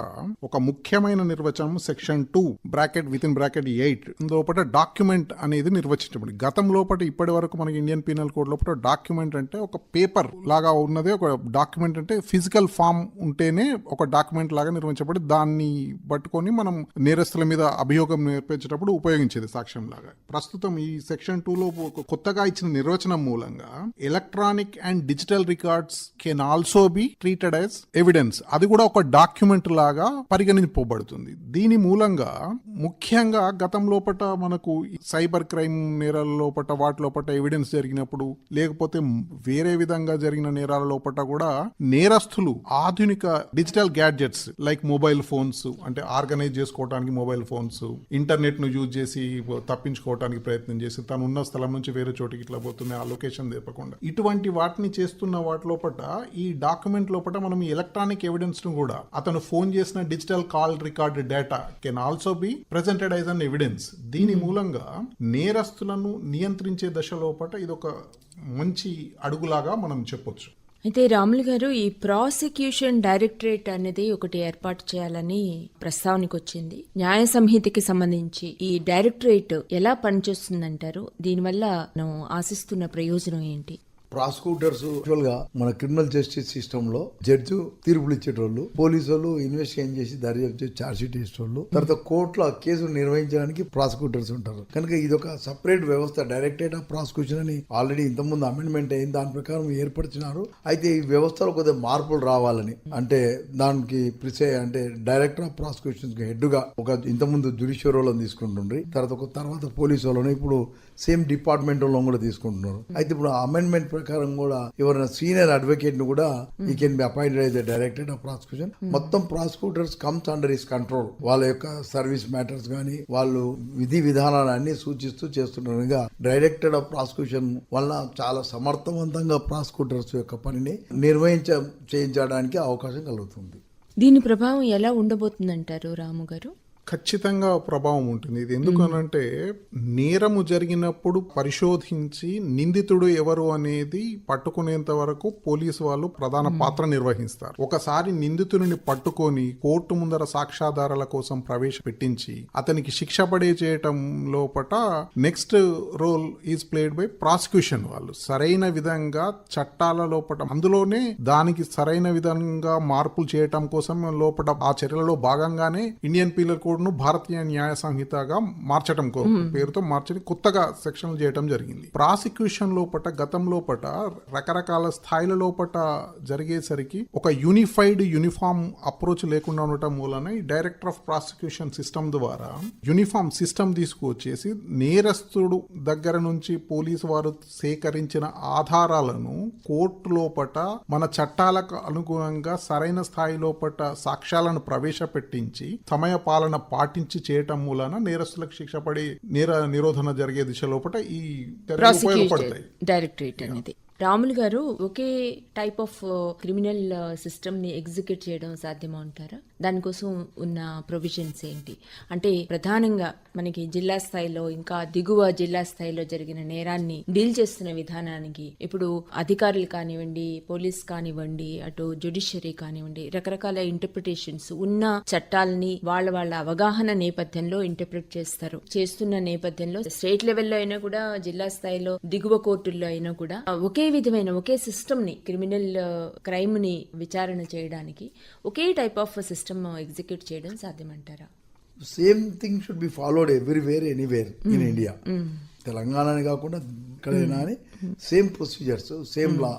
ఒక ముఖ్యమైన నిర్వచనం section two bracket within bracket eight. లోపట డాక్యుమెంట్ అనేది నిర్వచించబడి గతం లోపట ఇప్పటి వరకు మనకి ఇండియన్ పీనల్ కోడ్ లోపల డాక్యుమెంట్ అంటే ఒక పేపర్ లాగా ఉన్నదే ఒక డాక్యుమెంట్ అంటే ఫిజికల్ ఫామ్ ఉంటేనే ఒక డాక్యుమెంట్ లాగా నిర్వహించబడి దాన్ని పట్టుకొని మనం నేరస్తుల మీద అభియోగం నేర్పించేటప్పుడు ఉపయోగించేది సాక్ష్యం లాగా ప్రస్తుతం ఈ సెక్షన్ టూలో కొత్తగా ఇచ్చిన నిర్వచనం మూలంగా electronic and digital records can also be treated as evidence. అది కూడా ఒక డాక్యుమెంట్ లాగా పరిగణింపబడుతుంది. దీని మూలంగా ముఖ్యంగా గతం లోపట మనకు సైబర్ క్రైమ్ నేరాల లోపట వాటి లోపట ఎవిడెన్స్ జరిగినప్పుడు లేకపోతే వేరే విధంగా జరిగిన నేరాల లోపట కూడా నేరస్తులు ఆధునిక digital gadgets like mobile phones అంటే ఆర్గనైజ్ చేసుకోవడానికి మొబైల్ ఫోన్స్ ఇంటర్నెట్ను యూజ్ చేసి తప్పించుకోవడానికి ప్రయత్నం చేసి తను ఉన్న స్థలం నుంచి వేరే చోటికి ఇట్లా పోతుంది ఆ లొకేషన్ తెప్పకుండా ఇటువంటి వాటి వాటిని చేస్తున్న వాటి లోపట ఈ డాక్యుమెంట్ లోపట మనం ఎలక్ట్రానిక్ ఎవిడెన్స్ను కూడా అతను ఫోన్ చేసిన digital call record data can also be presented as an evidence. దీని మూలంగా నేరస్తులను నియంత్రించే దశ లోపట ఇది ఒక మంచి అడుగులాగా మనం చెప్పొచ్చు. అయితే రాములు గారు ఈ ప్రాసిక్యూషన్ డైరెక్టరేట్ అనేది ఒకటి ఏర్పాటు చేయాలని ప్రస్తావనకు వచ్చింది న్యాయ సంహితకి సంబంధించి ఈ డైరెక్టరేట్ ఎలా పనిచేస్తుందంటారు? దీనివల్ల మనం ఆశిస్తున్న ప్రయోజనం ఏంటి? ప్రాసిక్యూటర్స్ యాక్చువల్గా మన క్రిమినల్ జస్టిస్ సిస్టమ్లో జడ్జి తీర్పులు ఇచ్చేటోళ్ళు పోలీసు వాళ్ళు ఇన్వెస్టిగేషన్ చేసి దర్యాప్తు చేసి ఛార్జ్ వేసేటోళ్ళు తర్వాత కోర్టులో ఆ కేసును నిర్వహించడానికి ప్రాసిక్యూటర్స్ ఉంటారు. కనుక ఇది ఒక సపరేట్ వ్యవస్థ డైరెక్టరేట్ ఆఫ్ ప్రాసిక్యూషన్ అని ఆల్రెడీ ఇంతకుముందు అమెండ్మెంట్ అయింది దాని ప్రకారం ఏర్పరిచినారు. అయితే ఈ వ్యవస్థలో కొద్దిగా మార్పులు రావాలని అంటే దానికి ప్రిసే అంటే డైరెక్టర్ ఆఫ్ ప్రాసిక్యూషన్ హెడ్గా హెడ్గా ఒక ఇంతకుముందు జుడిషియర్ వాళ్ళని తీసుకుంటుండ్రి తర్వాత ఒక తర్వాత పోలీసు వాళ్ళని ఇప్పుడు సేమ్ డిపార్ట్మెంట్ వాళ్ళని కూడా తీసుకుంటున్నారు. అయితే ఇప్పుడు అమెండ్మెంట్ ప్రకారం కూడా ఎవరైనా సీనియర్ అడ్వకేట్ను కూడా ఈ కెన్ బి అపాయింటెడ్ అయితే డైరెక్టర్ ఆఫ్ ప్రాసిక్యూషన్ మొత్తం prosecutors comes under is control వాళ్ళ యొక్క సర్వీస్ మ్యాటర్స్ కానీ వాళ్ళు విధి విధానాలు అన్ని సూచిస్తూ చేస్తున్నారు. డైరెక్టర్ ఆఫ్ ప్రాసిక్యూషన్ వల్ల చాలా సమర్థవంతంగా ప్రాసిక్యూటర్స్ యొక్క పనిని నిర్వహించ చేయించడానికి అవకాశం కలుగుతుంది. దీని ప్రభావం ఎలా ఉండబోతుందంటారు రాము గారు? ఖచ్చితంగా ప్రభావం ఉంటుంది. ఇది ఎందుకనంటే నేరము జరిగినప్పుడు పరిశోధించి నిందితుడు ఎవరు అనేది పట్టుకునేంత వరకు పోలీసు వాళ్ళు ప్రధాన పాత్ర నిర్వహిస్తారు. ఒకసారి నిందితుడిని పట్టుకొని కోర్టు ముందర సాక్ష్యాధారాల కోసం ప్రవేశపెట్టించి అతనికి శిక్ష పడే చేయటం లోపట next role is played by prosecution వాళ్ళు. సరైన విధంగా చట్టాల లోపట అందులోనే దానికి సరైన విధంగా మార్పులు చేయటం కోసం లోపల ఆ చర్యలలో భాగంగానే ఇండియన్ పీనల్ కోడ్ ను భారతీయ న్యాయ సంహితగా మార్చడం కో- పేరుతో మార్చడం కొత్తగా సెక్షన్లు చేయడం జరిగింది. ప్రాసిక్యూషన్ లోపట గతం లోపట రకరకాల స్థాయిల లోపట జరిగేసరికి ఒక యూనిఫైడ్ యూనిఫామ్ అప్రోచ్ లేకుండా ఉండటం మూలన ఈ డైరెక్టర్ ఆఫ్ ప్రాసిక్యూషన్ సిస్టమ్ ద్వారా యూనిఫామ్ సిస్టమ్ తీసుకువచ్చేసి నేరస్తుడు దగ్గర నుంచి పోలీసు వారు సేకరించిన ఆధారాలను కోర్టు లోపట మన చట్టాలకు అనుగుణంగా సరైన స్థాయి లోపట సాక్ష్యాలను ప్రవేశపెట్టించి సమయ పాలన పాటించి చేయటం మూలన నేరస్తులకు శిక్ష పడి నేర నిరోధన జరిగే దిశ లోపట ఈ ఉపయోగపడతాయి. డైరెక్టరేట్ అనేది. రాములు గారు ఒకే టైప్ ఆఫ్ క్రిమినల్ సిస్టమ్ని ఎగ్జిక్యూట్ చేయడం సాధ్యమా అంటారా? దానికోసం ఉన్న ప్రొవిజన్స్ ఏంటి? అంటే ప్రధానంగా మనకి జిల్లా స్థాయిలో ఇంకా దిగువ జిల్లా స్థాయిలో జరిగిన నేరాన్ని డీల్ చేస్తున్న విధానానికి ఇప్పుడు అధికారులు కానివ్వండి పోలీస్ కానివ్వండి అటు జుడిషియరీ కానివ్వండి రకరకాల ఇంటర్ప్రిటేషన్స్ ఉన్న చట్టాలని వాళ్ళ వాళ్ళ అవగాహన నేపథ్యంలో ఇంటర్ప్రిట్ చేస్తారు. చేస్తున్న నేపథ్యంలో స్టేట్ లెవెల్లో అయినా కూడా జిల్లా స్థాయిలో దిగువ కోర్టుల్లో అయినా కూడా ఒకే విధమైన ఒకే సిస్టమ్ని క్రిమినల్ క్రైమ్ని విచారణ చేయడానికి ఒకే టైప్ ఆఫ్ సిస్టమ్ ఎగ్జిక్యూట్ చేయడం సాధ్యమంటారా? Same thing should be followed everywhere anywhere in India తెలంగాణని కాకుండా ఎక్కడైనా అని సేమ్ ప్రొసీజర్స్ సేమ్ లా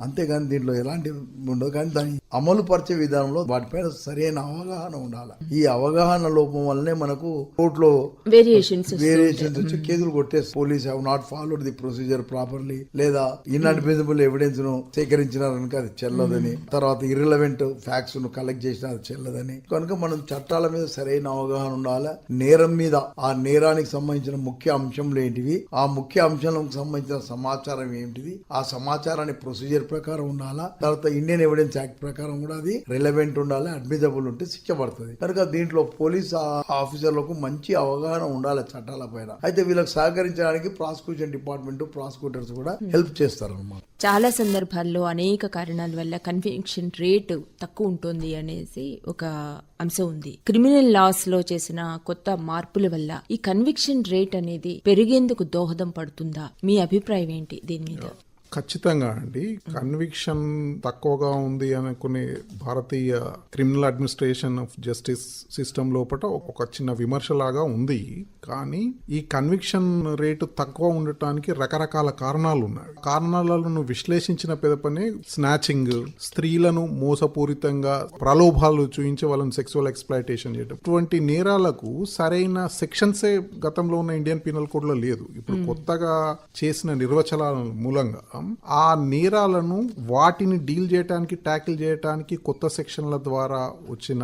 అంతేగాని దీంట్లో ఎలాంటి ఉండదు. కానీ దాన్ని అమలు పరిచే విధానంలో వాటిపైన సరైన అవగాహన ఉండాలి. ఈ అవగాహన లోపం వల్లనే మనకు కోర్టులో వేరియేషన్స్ వేరియేషన్స్ వచ్చి కేసులు కొట్టేసి police have not followed the procedure properly లేదా ఇన్అడ్మిసిబుల్ ఎవిడెన్స్ను సేకరించినారనుక అది చెల్లదని. తర్వాత ఇర్రిలవెంట్ ఫ్యాక్ట్స్ను కలెక్ట్ చేసిన అది చెల్లదని. కనుక మనం చట్టాల మీద సరైన అవగాహన ఉండాలి. నేరం మీద ఆ నేరానికి సంబంధించిన ముఖ్య అంశంలు ఏంటివి? ఆ ముఖ్య అంశాలకు సంబంధించిన సమాచారం ఏంటిది? ఆ సమాచారాన్ని ప్రొసీజర్ ప్రకారం ఉండాలా? తర్వాత ఇండియన్ ఎవిడెన్స్ యాక్ట్ ప్రకారం కూడా అది రిలవెంట్ ఉండాలి అడ్మిజబుల్ ఉంటే శిక్ష పడుతుంది. కనుక దీంట్లో పోలీస్ ఆఫీసర్లకు మంచి అవగాహన ఉండాలి చట్టాల పైన. అయితే వీళ్ళకి సహకరించడానికి ప్రాసిక్యూషన్ డిపార్ట్మెంట్ ప్రాసిక్యూటర్స్ కూడా హెల్ప్ చేస్తారు అనమాట చాలా సందర్భాల్లో అనేక కారణాల వల్ల కన్విక్షన్ రేటు తక్కువ ఉంటుంది అనేసి ఒక అంశం ఉంది. క్రిమినల్ లాస్లో చేసిన కొత్త మార్పుల వల్ల ఈ కన్విక్షన్ రేట్ అనేది పెరిగేందుకు దోహదం పడుతుందా? మీ అభిప్రాయం ఏంటి దీని మీద? ఖచ్చితంగా అండి. కన్విక్షన్ తక్కువగా ఉంది అనుకునే Bharatiya criminal administration of justice system లోపల ఒక చిన్న విమర్శలాగా ఉంది. కానీ ఈ కన్విక్షన్ రేటు తక్కువ ఉండటానికి రకరకాల కారణాలు ఉన్నాయి కారణాలను విశ్లేషించిన పెదపనే స్నాచింగ్ స్త్రీలను మోసపూరితంగా ప్రలోభాలు చూపించి వాళ్ళని సెక్సువల్ ఎక్స్ప్లాయిటేషన్ చేయడం ఇటువంటి నేరాలకు సరైన సెక్షన్సే గతంలో ఉన్న ఇండియన్ పీనల్ కోడ్లో లేదు. ఇప్పుడు కొత్తగా చేసిన నిర్వచనాల మూలంగా ఆ నేరాలను వాటిని డీల్ చేయడానికి ట్యాకిల్ చేయడానికి కొత్త సెక్షన్ల ద్వారా వచ్చిన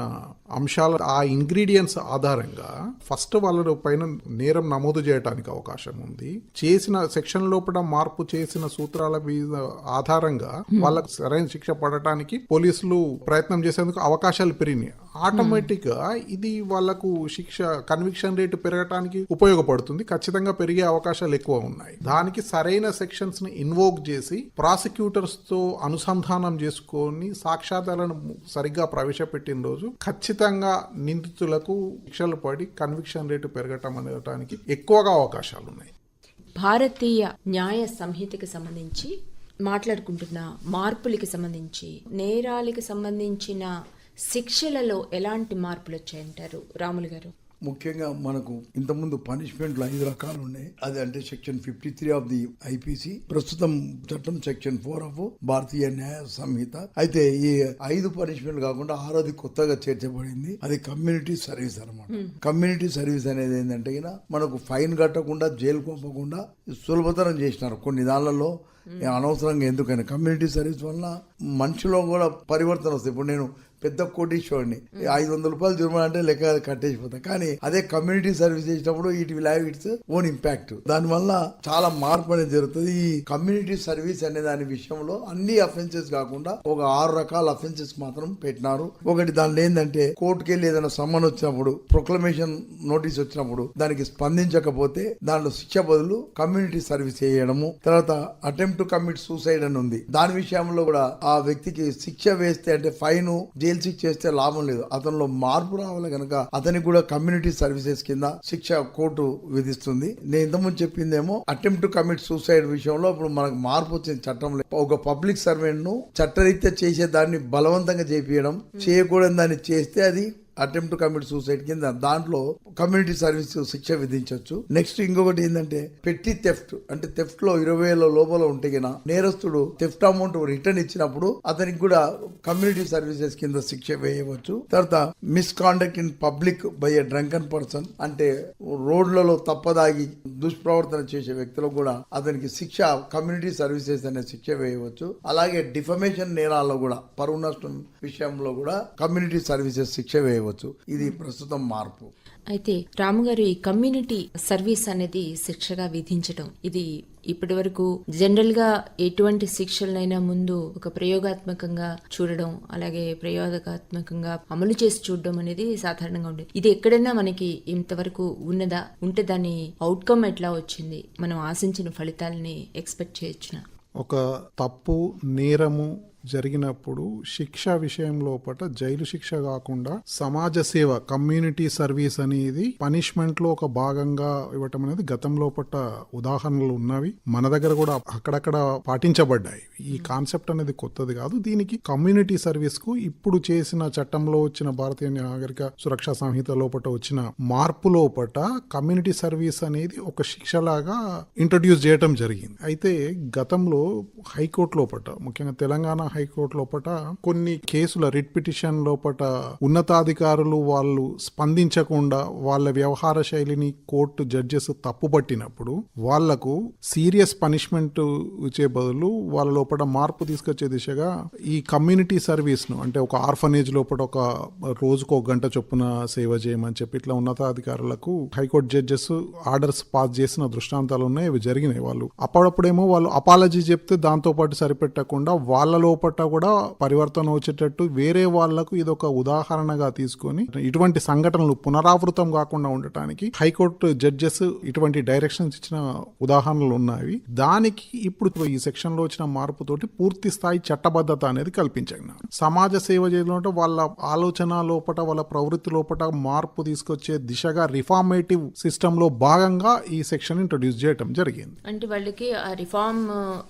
అంశాల ఆ ఇంగ్రీడియంట్స్ ఆధారంగా ఫస్ట్ వాళ్ళ పైన నేరం నమోదు చేయడానికి అవకాశం ఉంది. చేసిన సెక్షన్ లోపల మార్పు చేసిన సూత్రాల మీద ఆధారంగా వాళ్ళకు సరైన శిక్ష పడటానికి పోలీసులు ప్రయత్నం చేసేందుకు అవకాశాలు పెరిగినాయి. ఆటోమేటిక్గా ఇది వాళ్ళకు శిక్ష కన్విక్షన్ రేటు పెరగటానికి ఉపయోగపడుతుంది. ఖచ్చితంగా పెరిగే అవకాశాలు ఎక్కువ ఉన్నాయి. దానికి సరైన సెక్షన్స్ని ఇన్వోక్ చేసి ప్రాసిక్యూటర్స్తో అనుసంధానం చేసుకొని సాక్ష్యాధారాలను సరిగ్గా ప్రవేశపెట్టిన రోజు ఖచ్చితంగా నిందితులకు శిక్షలు పడి కన్విక్షన్ రేటు పెరగటం అనేటానికి ఎక్కువగా అవకాశాలు ఉన్నాయి భారతీయ న్యాయ సంహితకి సంబంధించి మాట్లాడుకుంటున్న మార్పులకి సంబంధించి నేరాలకి సంబంధించిన శిక్షలలో ఎలాంటి మార్పులు వచ్చాయంటారు రాములు గారు? ముఖ్యంగా మనకు ఇంతకుముందు పనిష్మెంట్లు ఐదు రకాలు ఉన్నాయి. అది అంటే section fifty three of the IPC ప్రస్తుతం చట్టం సెక్షన్ ఫోర్ ఆఫ్ భారతీయ న్యాయ సంహిత. అయితే ఈ ఐదు పనిష్మెంట్లు కాకుండా ఆరోది కొత్తగా చేర్చబడింది. అది కమ్యూనిటీ సర్వీస్ అన్నమాట. కమ్యూనిటీ సర్వీస్ అనేది ఏంటంటే మనకు ఫైన్ కట్టకుండా జైలు పంపకుండా సులభతరం చేసినారు కొన్ని దానిలలో. అనవసరంగా ఎందుకని? కమ్యూనిటీ సర్వీస్ వల్ల మనిషిలో కూడా పరివర్తన వస్తుంది. ఇప్పుడు నేను పెద్ద కోటీశ్వరుని ఐదు వందల రూపాయలు జుర్మానా అంటే లెక్క కట్టేసిపోతా కానీ అదే కమ్యూనిటీ సర్వీస్ చేసినప్పుడు it will have its own impact దానివల్ల చాలా మార్పు అనేది జరుగుతుంది. ఈ కమ్యూనిటీ సర్వీస్ అనే దాని విషయంలో అన్ని అఫెన్సెస్ కాకుండా ఒక ఆరు రకాల అఫెన్సెస్ మాత్రం పెట్టినారు. ఒకటి దానిలో ఏంటంటే కోర్టుకి వెళ్ళి ఏదైనా సమ్మన్ వచ్చినప్పుడు ప్రొక్లమేషన్ నోటీస్ వచ్చినప్పుడు దానికి స్పందించకపోతే దాంట్లో శిక్ష బదులు కమ్యూనిటీ సర్వీస్ చేయడము. తర్వాత అటెంప్ట్ టు కమిట్ సూసైడ్ అని ఉంది. దాని విషయంలో కూడా ఆ వ్యక్తికి శిక్ష వేస్తే అంటే ఫైన్ జైలు శిక్ష చేస్తే లాభం లేదు. అతనిలో మార్పు రావాలి కనుక అతనికి కూడా కమ్యూనిటీ సర్వీసెస్ కింద శిక్ష కోర్టు విధిస్తుంది. నేను ఇంతకుముందు చెప్పిందేమో అటెంప్ట్ టు కమిట్ సూసైడ్ విషయంలో ఇప్పుడు మనకు మార్పు వచ్చింది చట్టం ఒక పబ్లిక్ సర్వెంట్ను చట్టరీత్యా చేసే దాన్ని బలవంతంగా చేపించడం చేయకూడని దాన్ని చేస్తే అది అటెంప్ట్ కమిట్ సూసైడ్ కింద దాంట్లో కమ్యూనిటీ సర్వీస్ శిక్ష విధించవచ్చు నెక్స్ట్ ఇంకొకటి ఏంటంటే పెట్టి థెఫ్ట్ అంటే థెఫ్ట్లో ఇరవై వేల లోపల ఉంటే గిన నేరస్తుడు థెఫ్ట్ అమౌంట్ రిటర్న్ ఇచ్చినప్పుడు అతనికి కూడా కమ్యూనిటీ సర్వీసెస్ కింద శిక్ష వేయవచ్చు. తర్వాత misconduct in public by a drunken person అంటే రోడ్లలో తప్పదాగి దుష్ప్రవర్తన చేసే వ్యక్తులకు కూడా అతనికి శిక్ష కమ్యూనిటీ సర్వీసెస్ అనే శిక్ష వేయవచ్చు. అలాగే డిఫమేషన్ నేరాల్లో కూడా పరువు నష్టం విషయంలో కూడా కమ్యూనిటీ సర్వీసెస్ శిక్ష వేయవచ్చు. ఇది ప్రస్తుతం మార్పు. అయితే రాము గారు ఈ కమ్యూనిటీ సర్వీస్ అనేది శిక్షగా విధించడం ఇది ఇప్పటి వరకు జనరల్గా ఎటువంటి శిక్షలనైనా ముందు ఒక ప్రయోగాత్మకంగా చూడడం అలాగే ప్రయోగాత్మకంగా అమలు చేసి చూడడం అనేది సాధారణంగా ఉండేది ఇది ఎక్కడైనా మనకి ఇంతవరకు ఉన్నదా? ఉంటే దాని అవుట్కమ్ ఎట్లా వచ్చింది? మనం ఆశించిన ఫలితాలని ఎక్స్పెక్ట్ చేయొచ్చునా? ఒక తప్పు నేరము జరిగినప్పుడు శిక్ష విషయం లోపల జైలు శిక్ష కాకుండా సమాజ సేవ కమ్యూనిటీ సర్వీస్ అనేది పనిష్మెంట్లో ఒక భాగంగా ఇవ్వటం అనేది గతం లోపల ఉదాహరణలు ఉన్నవి. మన దగ్గర కూడా అక్కడక్కడ పాటించబడ్డాయి. ఈ కాన్సెప్ట్ అనేది కొత్తది కాదు. దీనికి కమ్యూనిటీ సర్వీస్కు ఇప్పుడు చేసిన చట్టంలో వచ్చిన భారతీయ నాగరిక సురక్షా సంహిత లోపల వచ్చిన మార్పు లోపల కమ్యూనిటీ సర్వీస్ అనేది ఒక శిక్షలాగా ఇంట్రడ్యూస్ చేయటం జరిగింది. అయితే గతంలో హైకోర్టు లోపల ముఖ్యంగా తెలంగాణ హైకోర్టు లోపల కొన్ని కేసుల రిట్ పిటిషన్ లోపల ఉన్నతాధికారులు వాళ్ళు స్పందించకుండా వాళ్ళ వ్యవహార శైలిని కోర్టు జడ్జెస్ తప్పుపట్టినప్పుడు వాళ్ళకు సీరియస్ పనిష్మెంట్ ఇచ్చే బదులు వాళ్ళ లోపల మార్పు తీసుకొచ్చే దిశగా ఈ కమ్యూనిటీ సర్వీస్ను అంటే ఒక ఆర్ఫనేజ్ లోపల ఒక రోజుకు ఒక గంట చొప్పున సేవ చేయమని చెప్పి ఇట్లా ఉన్నతాధికారులకు హైకోర్టు జడ్జెస్ ఆర్డర్స్ పాస్ చేసిన దృష్టాంతాలు ఉన్నాయి ఇవి జరిగినాయి. వాళ్ళు అప్పుడప్పుడేమో వాళ్ళు అపాలజీ చెప్తే దాంతో పాటు సరిపెట్టకుండా వాళ్ళ లోపల కూడా పరివర్తన వచ్చేటట్టు వేరే వాళ్ళకు ఇది ఒక ఉదాహరణగా తీసుకొని ఇటువంటి సంఘటనలు పునరావృతం కాకుండా ఉండటానికి హైకోర్టు జడ్జెస్ ఇటువంటి డైరెక్షన్స్ ఇచ్చిన ఉదాహరణలు ఉన్నాయి. దానికి ఇప్పుడు ఈ సెక్షన్లో వచ్చిన మార్పుతోటి పూర్తి స్థాయి చట్టబద్ధత అనేది కల్పించగలిగినారు సమాజ సేవ చేయడం వాళ్ళ ఆలోచన లోపట వాళ్ళ ప్రవృత్తి లోపట మార్పు తీసుకొచ్చే దిశగా రిఫార్మేటివ్ సిస్టమ్లో భాగంగా ఈ సెక్షన్ ఇంట్రొడ్యూస్ చేయడం జరిగింది. అంటే వాళ్ళకి రిఫార్మ్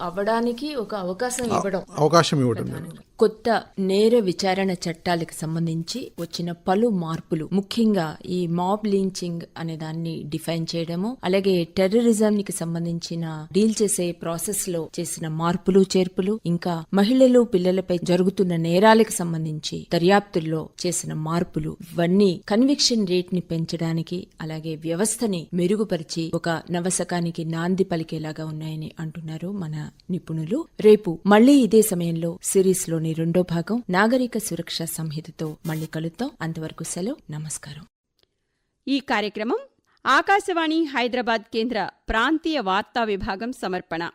అవ్వడానికి ఒక అవకాశం ఇవ్వడం. అవకాశం ఇవ్వడం కొత్త నేర విచారణ చట్టాలకు సంబంధించి వచ్చిన పలు మార్పులు ముఖ్యంగా ఈ మాబ్ లీంచింగ్ అనే దాన్ని డిఫైన్ చేయడము అలాగే టెర్రరిజం కి సంబంధించిన డీల్ చేసే ప్రాసెస్లో చేసిన మార్పులు చేర్పులు ఇంకా మహిళలు పిల్లలపై జరుగుతున్న నేరాలకు సంబంధించి దర్యాప్తుల్లో చేసిన మార్పులు ఇవన్నీ కన్విక్షన్ రేట్ని పెంచడానికి అలాగే వ్యవస్థని మెరుగుపరిచి ఒక నవశకానికి నాంది పలికేలాగా ఉన్నాయని అంటున్నారు మన నిపుణులు. రేపు మళ్ళీ ఇదే సమయంలో సిరీస్లోని రెండో భాగం నాగరిక సురక్ష సంహితతో మళ్ళీ కలుద్దాం. అంతవరకు సెలవు నమస్కారం. ఈ కార్యక్రమం ఆకాశవాణి హైదరాబాద్ కేంద్ర ప్రాంతీయ వార్తా విభాగం సమర్పణ.